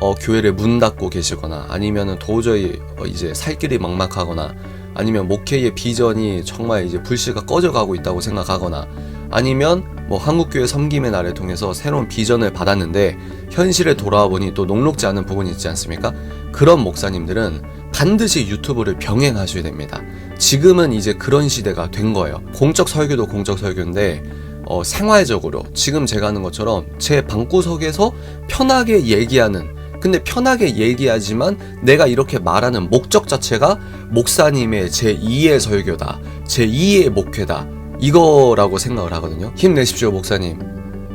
어, 교회를 문 닫고 계시거나 아니면은 도저히 어, 이제 살 길이 막막하거나 아니면 목회의 비전이 정말 이제 불씨가 꺼져가고 있다고 생각하거나 아니면 뭐 한국교회 섬김의 날을 통해서 새로운 비전을 받았는데 현실에 돌아와 보니 또 녹록지 않은 부분이 있지 않습니까? 그런 목사님들은 반드시 유튜브를 병행하셔야 됩니다. 지금은 이제 그런 시대가 된 거예요. 공적 설교도 공적 설교인데 어, 생활적으로 지금 제가 하는 것처럼 제 방구석에서 편하게 얘기하는 근데 편하게 얘기하지만 내가 이렇게 말하는 목적 자체가 목사님의 제2의 설교다. 제2의 목회다. 이거라고 생각을 하거든요. 힘내십시오, 목사님.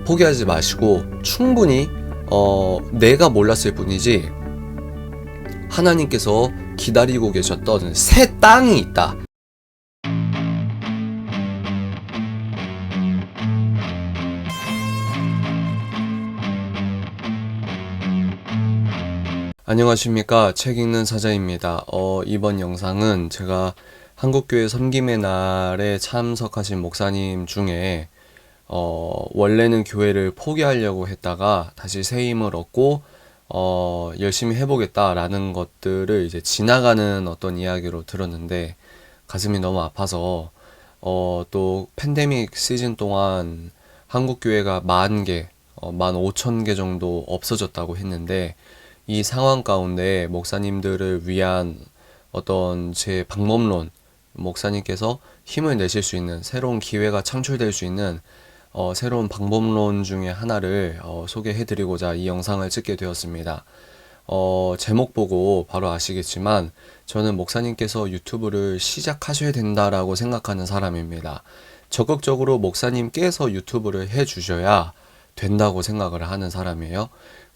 포기하지 마시고 충분히 어, 내가 몰랐을 뿐이지 하나님께서 기다리고 계셨던 새 땅이 있다. 안녕하십니까 책 읽는 사자입니다. 어, 이번 영상은 제가 한국교회 섬김의 날에 참석하신 목사님 중에 어, 원래는 교회를 포기하려고 했다가 다시 새 힘을 얻고 어, 열심히 해보겠다라는 것들을 이제 지나가는 어떤 이야기로 들었는데 가슴이 너무 아파서 어, 또 팬데믹 시즌 동안 한국 교회가 만 개, 어, 만 오천 개 정도 없어졌다고 했는데 이 상황 가운데 목사님들을 위한 어떤 제 방법론, 목사님께서 힘을 내실 수 있는 새로운 기회가 창출될 수 있는 어, 새로운 방법론 중에 하나를 어, 소개해드리고자 이 영상을 찍게 되었습니다. 어, 제목 보고 바로 아시겠지만 저는 목사님께서 유튜브를 시작하셔야 된다라고 생각하는 사람입니다. 적극적으로 목사님께서 유튜브를 해주셔야 된다고 생각을 하는 사람이에요.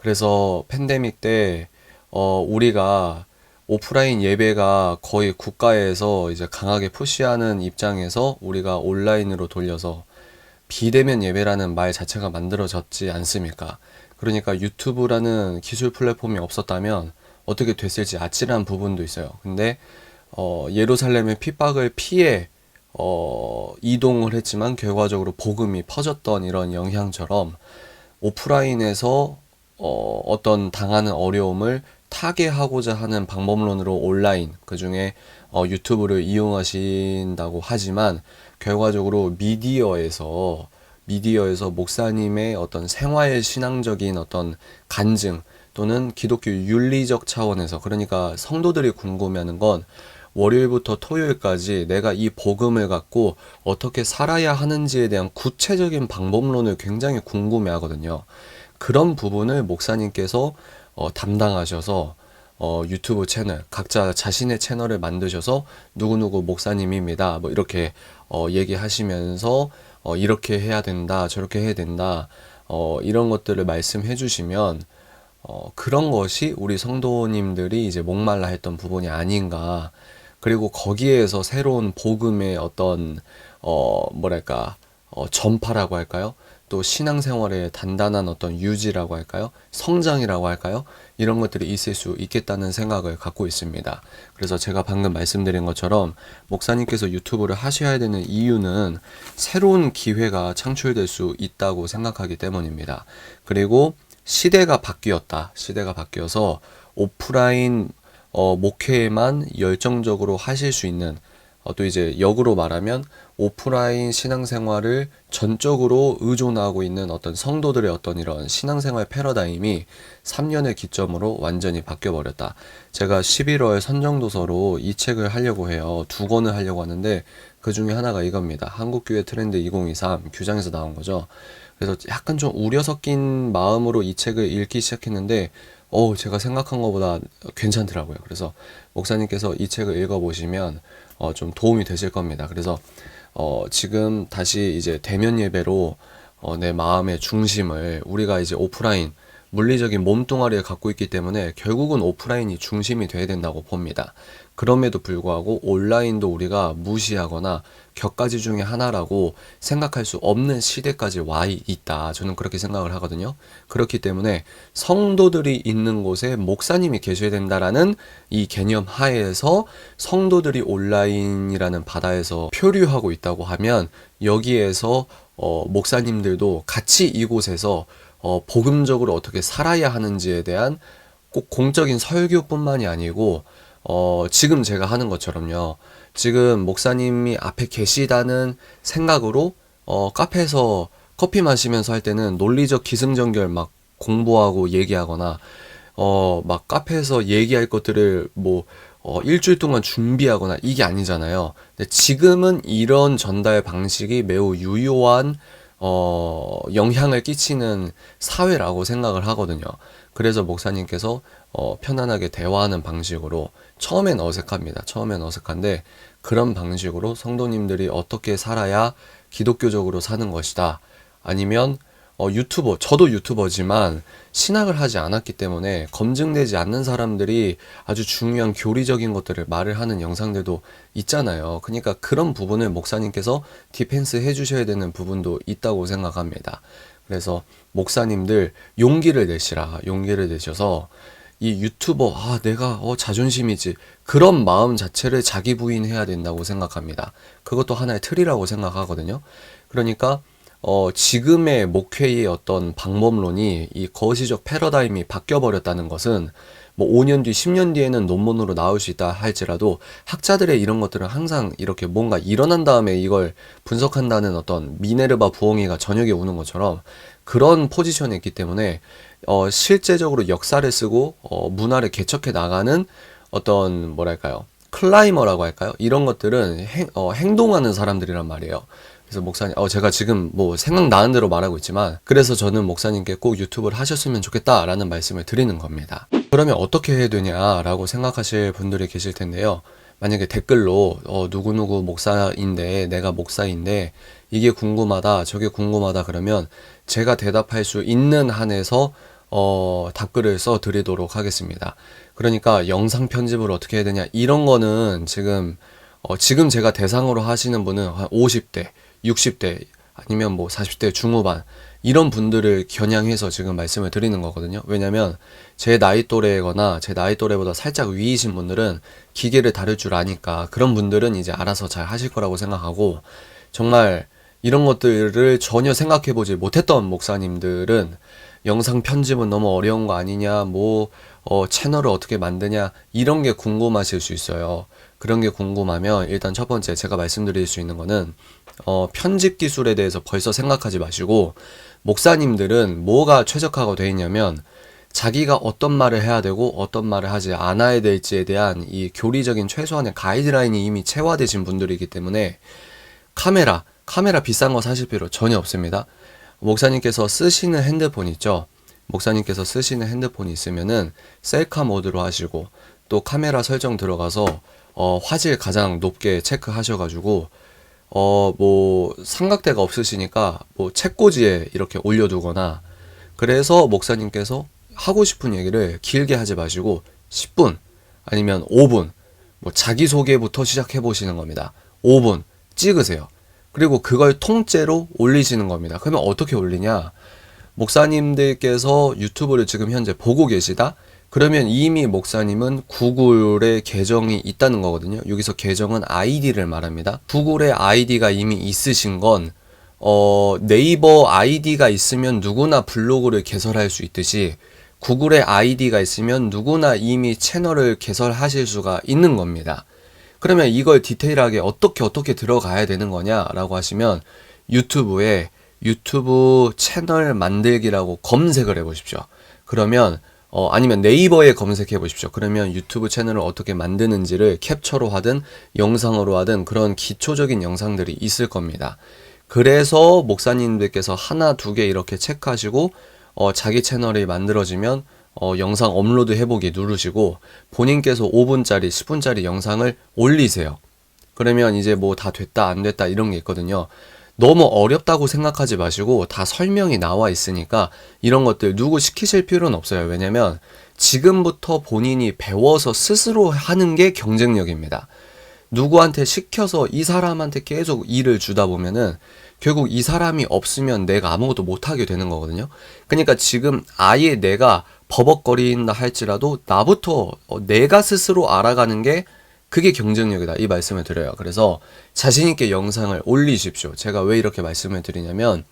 그래서 팬데믹 때 어, 우리가 오프라인 예배가 거의 국가에서 이제 강하게 푸시하는 입장에서 우리가 온라인으로 돌려서 비대면 예배라는 말 자체가 만들어졌지 않습니까? 그러니까 유튜브라는 기술 플랫폼이 없었다면 어떻게 됐을지 아찔한 부분도 있어요. 근데 어, 예루살렘의 핍박을 피해 어, 이동을 했지만 결과적으로 복음이 퍼졌던 이런 영향처럼 오프라인에서 어, 어떤 당하는 어려움을 타개하고자 하는 방법론으로 온라인 그 중에 어, 유튜브를 이용하신다고 하지만 결과적으로 미디어에서 미디어에서 목사님의 어떤 생활 신앙적인 어떤 간증 또는 기독교 윤리적 차원에서 그러니까 성도들이 궁금해하는 건 월요일부터 토요일까지 내가 이 복음을 갖고 어떻게 살아야 하는지에 대한 구체적인 방법론을 굉장히 궁금해 하거든요. 그런 부분을 목사님께서 어, 담당하셔서 어, 유튜브 채널, 각자 자신의 채널을 만드셔서 누구누구 목사님입니다. 뭐 이렇게 어, 얘기하시면서 어, 이렇게 해야 된다, 저렇게 해야 된다, 어, 이런 것들을 말씀해 주시면 어, 그런 것이 우리 성도님들이 이제 목말라 했던 부분이 아닌가. 그리고 거기에서 새로운 복음의 어떤, 어, 뭐랄까, 어, 전파라고 할까요? 또 신앙생활의 단단한 어떤 유지라고 할까요? 성장이라고 할까요? 이런 것들이 있을 수 있겠다는 생각을 갖고 있습니다. 그래서 제가 방금 말씀드린 것처럼 목사님께서 유튜브를 하셔야 되는 이유는 새로운 기회가 창출될 수 있다고 생각하기 때문입니다. 그리고 시대가 바뀌었다. 시대가 바뀌어서 오프라인 어, 목회에만 열정적으로 하실 수 있는 어, 또 이제 역으로 말하면 오프라인 신앙생활을 전적으로 의존하고 있는 어떤 성도들의 어떤 이런 신앙생활 패러다임이 3년의 기점으로 완전히 바뀌어 버렸다. 제가 11월 선정도서로 이 책을 하려고 해요. 두 권을 하려고 하는데 그 중에 하나가 이겁니다. 한국교회 트렌드 2023 규장에서 나온 거죠. 그래서 약간 좀 우려 섞인 마음으로 이 책을 읽기 시작했는데 어 제가 생각한 것보다 괜찮더라고요. 그래서 목사님께서 이 책을 읽어보시면 어, 좀 도움이 되실 겁니다. 그래서 어, 지금 다시 이제 대면 예배로 어, 내 마음의 중심을 우리가 이제 오프라인 물리적인 몸뚱아리를 갖고 있기 때문에 결국은 오프라인이 중심이 돼야 된다고 봅니다. 그럼에도 불구하고 온라인도 우리가 무시하거나 격가지 중에 하나라고 생각할 수 없는 시대까지 와 있다. 저는 그렇게 생각을 하거든요. 그렇기 때문에 성도들이 있는 곳에 목사님이 계셔야 된다라는 이 개념 하에서 성도들이 온라인이라는 바다에서 표류하고 있다고 하면 여기에서 어, 목사님들도 같이 이곳에서 어, 복음적으로 어떻게 살아야 하는지에 대한 꼭 공적인 설교뿐만이 아니고 어, 지금 제가 하는 것처럼요. 지금 목사님이 앞에 계시다는 생각으로 어, 카페에서 커피 마시면서 할 때는 논리적 기승전결 막 공부하고 얘기하거나 어, 막 카페에서 얘기할 것들을 뭐 어, 일주일 동안 준비하거나 이게 아니잖아요. 근데 지금은 이런 전달 방식이 매우 유효한 어, 영향을 끼치는 사회라고 생각을 하거든요. 그래서 목사님께서 어, 편안하게 대화하는 방식으로 처음엔 어색합니다. 처음엔 어색한데 그런 방식으로 성도님들이 어떻게 살아야 기독교적으로 사는 것이다. 아니면 어, 유튜버, 저도 유튜버지만 신학을 하지 않았기 때문에 검증되지 않는 사람들이 아주 중요한 교리적인 것들을 말을 하는 영상들도 있잖아요. 그러니까 그런 부분을 목사님께서 디펜스 해주셔야 되는 부분도 있다고 생각합니다. 그래서 목사님들 용기를 내시라, 용기를 내셔서 이 유튜버, 아, 내가, 어, 자존심이지. 그런 마음 자체를 자기 부인해야 된다고 생각합니다. 그것도 하나의 틀이라고 생각하거든요. 그러니까, 어, 지금의 목회의 어떤 방법론이 이 거시적 패러다임이 바뀌어 버렸다는 것은 뭐 5년 뒤, 10년 뒤에는 논문으로 나올 수 있다 할지라도 학자들의 이런 것들은 항상 이렇게 뭔가 일어난 다음에 이걸 분석한다는 어떤 미네르바 부엉이가 저녁에 우는 것처럼 그런 포지션에 있기 때문에 어, 실제적으로 역사를 쓰고 어, 문화를 개척해 나가는 어떤 뭐랄까요 클라이머라고 할까요? 이런 것들은 행, 어, 행동하는 사람들이란 말이에요. 그래서 목사님, 어, 제가 지금 뭐 생각나는 대로 말하고 있지만, 그래서 저는 목사님께 꼭 유튜브를 하셨으면 좋겠다라는 말씀을 드리는 겁니다. 그러면 어떻게 해야 되냐라고 생각하실 분들이 계실 텐데요. 만약에 댓글로, 어, 누구누구 목사인데, 내가 목사인데, 이게 궁금하다, 저게 궁금하다 그러면 제가 대답할 수 있는 한에서 어, 답글을 써 드리도록 하겠습니다. 그러니까 영상 편집을 어떻게 해야 되냐, 이런 거는 지금, 어, 지금 제가 대상으로 하시는 분은 한 50대, 60대, 아니면 뭐 40대 중후반, 이런 분들을 겨냥해서 지금 말씀을 드리는 거거든요. 왜냐면 제 나이 또래거나 제 나이 또래보다 살짝 위이신 분들은 기계를 다룰 줄 아니까 그런 분들은 이제 알아서 잘 하실 거라고 생각하고 정말 이런 것들을 전혀 생각해 보지 못했던 목사님들은 영상 편집은 너무 어려운 거 아니냐, 뭐, 어, 채널을 어떻게 만드냐, 이런 게 궁금하실 수 있어요. 그런 게 궁금하면 일단 첫 번째 제가 말씀드릴 수 있는 거는, 어, 편집 기술에 대해서 벌써 생각하지 마시고, 목사님들은 뭐가 최적화가 되어 있냐면, 자기가 어떤 말을 해야 되고 어떤 말을 하지 않아야 될지에 대한 이 교리적인 최소한의 가이드라인이 이미 체화되신 분들이기 때문에 카메라, 카메라 비싼 거 사실 필요 전혀 없습니다. 목사님께서 쓰시는 핸드폰 있죠? 목사님께서 쓰시는 핸드폰이 있으면은 셀카 모드로 하시고 또 카메라 설정 들어가서 어, 화질 가장 높게 체크하셔가지고 어, 뭐 삼각대가 없으시니까 뭐 책꽂이에 이렇게 올려두거나 그래서 목사님께서 하고 싶은 얘기를 길게 하지 마시고 10분 아니면 5분 뭐 자기소개부터 시작해 보시는 겁니다. 5분 찍으세요. 그리고 그걸 통째로 올리시는 겁니다. 그러면 어떻게 올리냐? 목사님들께서 유튜브를 지금 현재 보고 계시다? 그러면 이미 목사님은 구글에 계정이 있다는 거거든요. 여기서 계정은 아이디를 말합니다. 구글에 아이디가 이미 있으신 건, 어, 네이버 아이디가 있으면 누구나 블로그를 개설할 수 있듯이 구글에 아이디가 있으면 누구나 이미 채널을 개설하실 수가 있는 겁니다. 그러면 이걸 디테일하게 어떻게 어떻게 들어가야 되는 거냐라고 하시면 유튜브에 유튜브 채널 만들기라고 검색을 해 보십시오. 그러면 어, 아니면 네이버에 검색해 보십시오. 그러면 유튜브 채널을 어떻게 만드는지를 캡처로 하든 영상으로 하든 그런 기초적인 영상들이 있을 겁니다. 그래서 목사님들께서 하나, 두 개 이렇게 체크하시고, 어, 자기 채널이 만들어지면 어, 영상 업로드 해보기 누르시고 본인께서 5분짜리, 10분짜리 영상을 올리세요. 그러면 이제 뭐 다 됐다, 안 됐다 이런 게 있거든요. 너무 어렵다고 생각하지 마시고 다 설명이 나와 있으니까 이런 것들 누구 시키실 필요는 없어요. 왜냐면 지금부터 본인이 배워서 스스로 하는 게 경쟁력입니다. 누구한테 시켜서 이 사람한테 계속 일을 주다 보면은 결국 이 사람이 없으면 내가 아무것도 못하게 되는 거거든요. 그러니까 지금 아예 내가 버벅거린다 할지라도 나부터 어, 내가 스스로 알아가는 게 그게 경쟁력이다. 이 말씀을 드려요. 그래서 자신 있게 영상을 올리십시오. 제가 왜 이렇게 말씀을 드리냐면,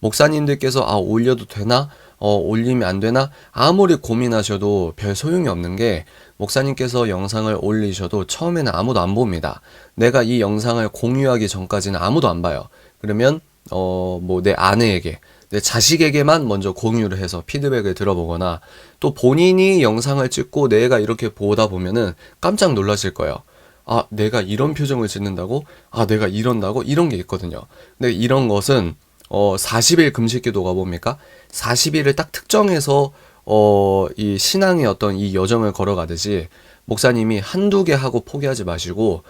목사님들께서, 아, 올려도 되나? 어, 올리면 안 되나? 아무리 고민하셔도 별 소용이 없는 게 목사님께서 영상을 올리셔도 처음에는 아무도 안 봅니다. 내가 이 영상을 공유하기 전까지는 아무도 안 봐요. 그러면 어, 뭐 내 아내에게 내 자식에게만 먼저 공유를 해서 피드백을 들어보거나 또 본인이 영상을 찍고 내가 이렇게 보다 보면은 깜짝 놀라실 거예요. 아, 내가 이런 표정을 짓는다고? 아, 내가 이런다고? 이런 게 있거든요. 근데 이런 것은 어, 40일 금식 기도가 뭡니까? 40일을 딱 특정해서 어, 이 신앙의 어떤 이 여정을 걸어가듯이 목사님이 한두 개 하고 포기하지 마시고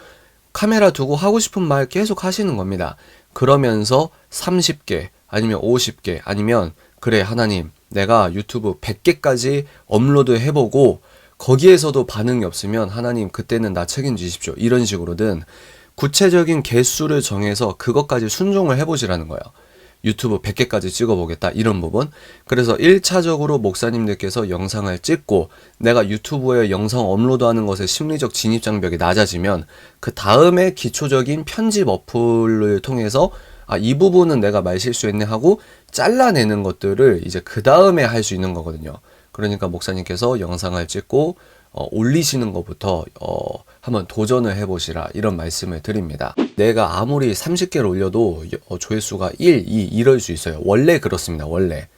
카메라 두고 하고 싶은 말 계속 하시는 겁니다. 그러면서 30개 아니면 50개 아니면 그래 하나님 내가 유튜브 100개까지 업로드 해보고 거기에서도 반응이 없으면 하나님 그때는 나 책임지십시오. 이런 식으로든 구체적인 개수를 정해서 그것까지 순종을 해보시라는 거예요. 유튜브 100개까지 찍어보겠다. 이런 부분. 그래서 1차적으로 목사님들께서 영상을 찍고 내가 유튜브에 영상 업로드하는 것에 심리적 진입 장벽이 낮아지면 그 다음에 기초적인 편집 어플을 통해서 아, 이 부분은 내가 말 실수했네 하고 잘라내는 것들을 이제 그 다음에 할 수 있는 거거든요. 그러니까 목사님께서 영상을 찍고 어, 올리시는 것부터 어, 한번 도전을 해보시라 이런 말씀을 드립니다. 내가 아무리 30개를 올려도 어, 조회수가 1, 2 이럴 수 있어요. 원래 그렇습니다. 원래.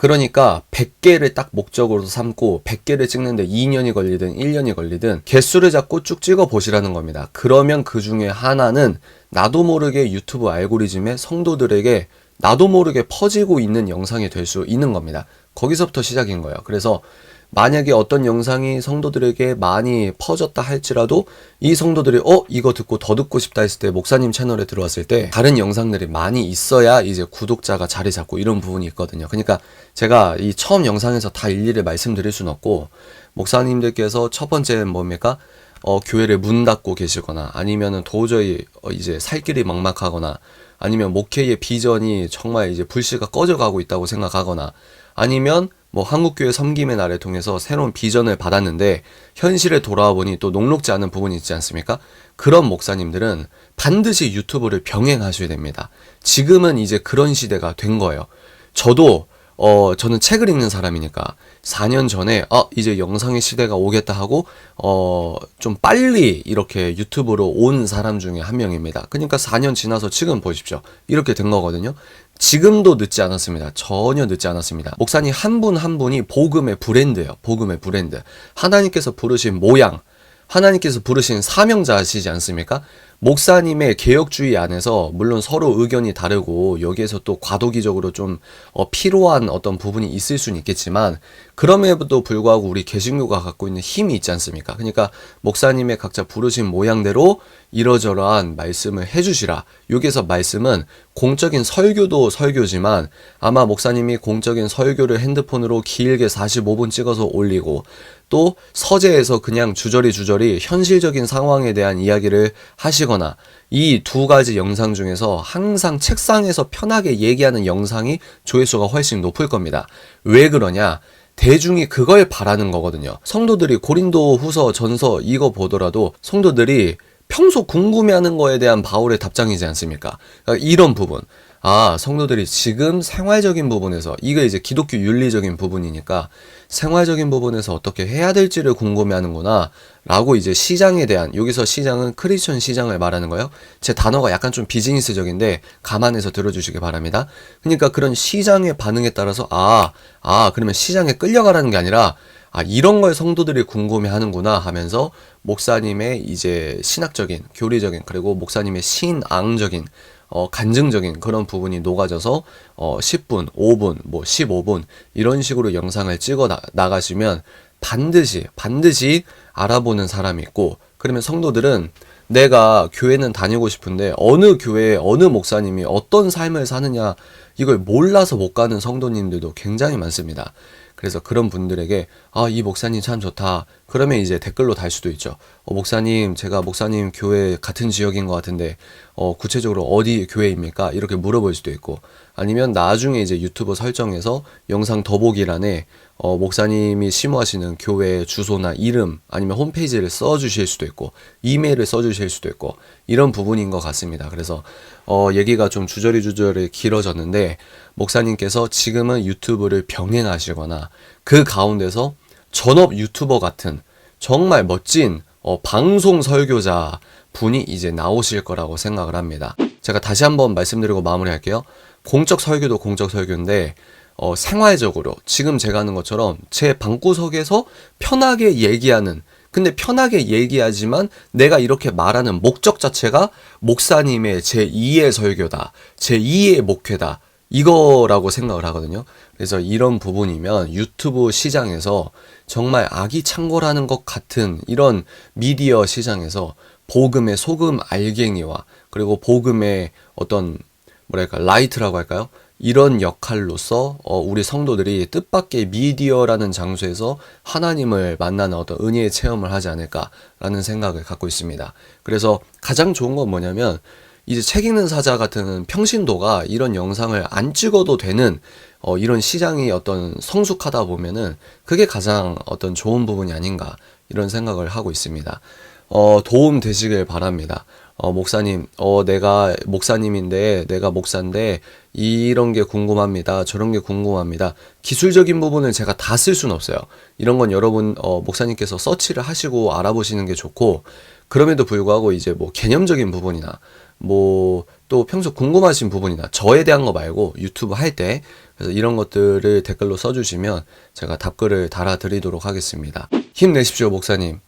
그러니까 100개를 딱 목적으로 삼고 100개를 찍는데 2년이 걸리든 1년이 걸리든 개수를 잡고 쭉 찍어 보시라는 겁니다. 그러면 그 중에 하나는 나도 모르게 유튜브 알고리즘에 성도들에게 나도 모르게 퍼지고 있는 영상이 될 수 있는 겁니다. 거기서부터 시작인 거예요. 그래서 만약에 어떤 영상이 성도들에게 많이 퍼졌다 할지라도 이 성도들이 어 이거 듣고 더 듣고 싶다 했을 때 목사님 채널에 들어왔을 때 다른 영상들이 많이 있어야 이제 구독자가 자리 잡고 이런 부분이 있거든요. 그러니까 제가 이 처음 영상에서 다 일일이 말씀드릴 수는 없고 목사님들께서 첫 번째 뭡니까? 어, 교회를 문 닫고 계시거나 아니면은 도저히 어, 이제 살 길이 막막하거나 아니면 목회의 비전이 정말 이제 불씨가 꺼져가고 있다고 생각하거나 아니면 뭐 한국교회 섬김의 날을 통해서 새로운 비전을 받았는데 현실에 돌아와 보니 또 녹록지 않은 부분이 있지 않습니까? 그런 목사님들은 반드시 유튜브를 병행하셔야 됩니다. 지금은 이제 그런 시대가 된 거예요. 저도 어, 저는 책을 읽는 사람이니까 4년 전에 어, 이제 영상의 시대가 오겠다 하고 어, 좀 빨리 이렇게 유튜브로 온 사람 중에 한 명입니다. 그러니까 4년 지나서 지금 보십시오. 이렇게 된 거거든요. 지금도 늦지 않았습니다. 전혀 늦지 않았습니다. 목사님 한 분 한 분이 복음의 브랜드예요. 복음의 브랜드. 하나님께서 부르신 모양, 하나님께서 부르신 사명자시지 않습니까? 목사님의 개혁주의 안에서 물론 서로 의견이 다르고 여기에서 또 과도기적으로 좀 어, 필요한 어떤 부분이 있을 수는 있겠지만 그럼에도 불구하고 우리 개신교가 갖고 있는 힘이 있지 않습니까? 그러니까 목사님의 각자 부르신 모양대로 이러저러한 말씀을 해주시라. 여기서 말씀은 공적인 설교도 설교지만 아마 목사님이 공적인 설교를 핸드폰으로 길게 45분 찍어서 올리고 또 서재에서 그냥 주저리 주저리 현실적인 상황에 대한 이야기를 하시 거나 이 두 가지 영상 중에서 항상 책상에서 편하게 얘기하는 영상이 조회수가 훨씬 높을 겁니다. 왜 그러냐? 대중이 그걸 바라는 거거든요. 성도들이 고린도 후서 전서 이거 보더라도 성도들이 평소 궁금해하는 거에 대한 바울의 답장이지 않습니까? 그러니까 이런 부분. 아, 성도들이 지금 생활적인 부분에서, 이게 이제 기독교 윤리적인 부분이니까, 생활적인 부분에서 어떻게 해야 될지를 궁금해 하는구나, 라고 이제 시장에 대한, 여기서 시장은 크리스천 시장을 말하는 거예요. 제 단어가 약간 좀 비즈니스적인데, 감안해서 들어주시기 바랍니다. 그러니까 그런 시장의 반응에 따라서, 아, 아, 그러면 시장에 끌려가라는 게 아니라, 아, 이런 걸 성도들이 궁금해 하는구나 하면서 목사님의 이제 신학적인, 교리적인, 그리고 목사님의 신앙적인, 어, 간증적인 그런 부분이 녹아져서 어, 10분, 5분, 뭐 15분 이런 식으로 영상을 찍어 나, 나가시면 반드시 반드시 알아보는 사람이 있고 그러면 성도들은 내가 교회는 다니고 싶은데 어느 교회에 어느 목사님이 어떤 삶을 사느냐 이걸 몰라서 못 가는 성도님들도 굉장히 많습니다. 그래서 그런 분들에게 아, 이 목사님 참 좋다. 그러면 이제 댓글로 달 수도 있죠. 어, 목사님, 제가 목사님 교회 같은 지역인 것 같은데 어, 구체적으로 어디 교회입니까? 이렇게 물어볼 수도 있고 아니면 나중에 이제 유튜브 설정에서 영상 더보기란에 어, 목사님이 심호하시는 교회 주소나 이름 아니면 홈페이지를 써주실 수도 있고 이메일을 써주실 수도 있고 이런 부분인 것 같습니다. 그래서 어, 얘기가 좀 주저리 주저리 길어졌는데 목사님께서 지금은 유튜브를 병행하시거나 그 가운데서 전업 유튜버 같은 정말 멋진 어, 방송 설교자 분이 이제 나오실 거라고 생각을 합니다. 제가 다시 한번 말씀드리고 마무리할게요. 공적 설교도 공적 설교인데 어, 생활적으로 지금 제가 하는 것처럼 제 방구석에서 편하게 얘기하는 근데 편하게 얘기하지만 내가 이렇게 말하는 목적 자체가 목사님의 제2의 설교다. 제2의 목회다. 이거라고 생각을 하거든요. 그래서 이런 부분이면 유튜브 시장에서 정말 아기 창고라는 것 같은 이런 미디어 시장에서 복음의 소금 알갱이와 그리고 복음의 어떤 뭐랄까 라이트라고 할까요? 이런 역할로서 어, 우리 성도들이 뜻밖의 미디어라는 장소에서 하나님을 만나는 어떤 은혜의 체험을 하지 않을까라는 생각을 갖고 있습니다. 그래서 가장 좋은 건 뭐냐면 이제 책 읽는 사자 같은 평신도가 이런 영상을 안 찍어도 되는 어, 이런 시장이 어떤 성숙하다 보면은 그게 가장 어떤 좋은 부분이 아닌가 이런 생각을 하고 있습니다. 어, 도움 되시길 바랍니다. 어, 목사님, 어, 내가 목사님인데, 내가 목사인데, 이런 게 궁금합니다. 저런 게 궁금합니다. 기술적인 부분을 제가 다 쓸 수는 없어요. 이런 건 여러분, 어, 목사님께서 서치를 하시고 알아보시는 게 좋고, 그럼에도 불구하고 이제 뭐 개념적인 부분이나, 뭐, 또 평소 궁금하신 부분이나, 저에 대한 거 말고 유튜브 할 때, 그래서 이런 것들을 댓글로 써주시면 제가 답글을 달아드리도록 하겠습니다. 힘내십시오, 목사님.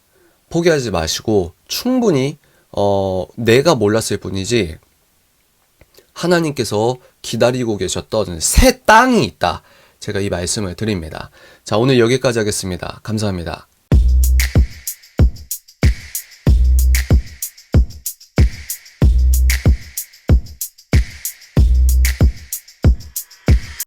포기하지 마시고 충분히 어 내가 몰랐을 뿐이지 하나님께서 기다리고 계셨던 새 땅이 있다. 제가 이 말씀을 드립니다. 자, 오늘 여기까지 하겠습니다. 감사합니다.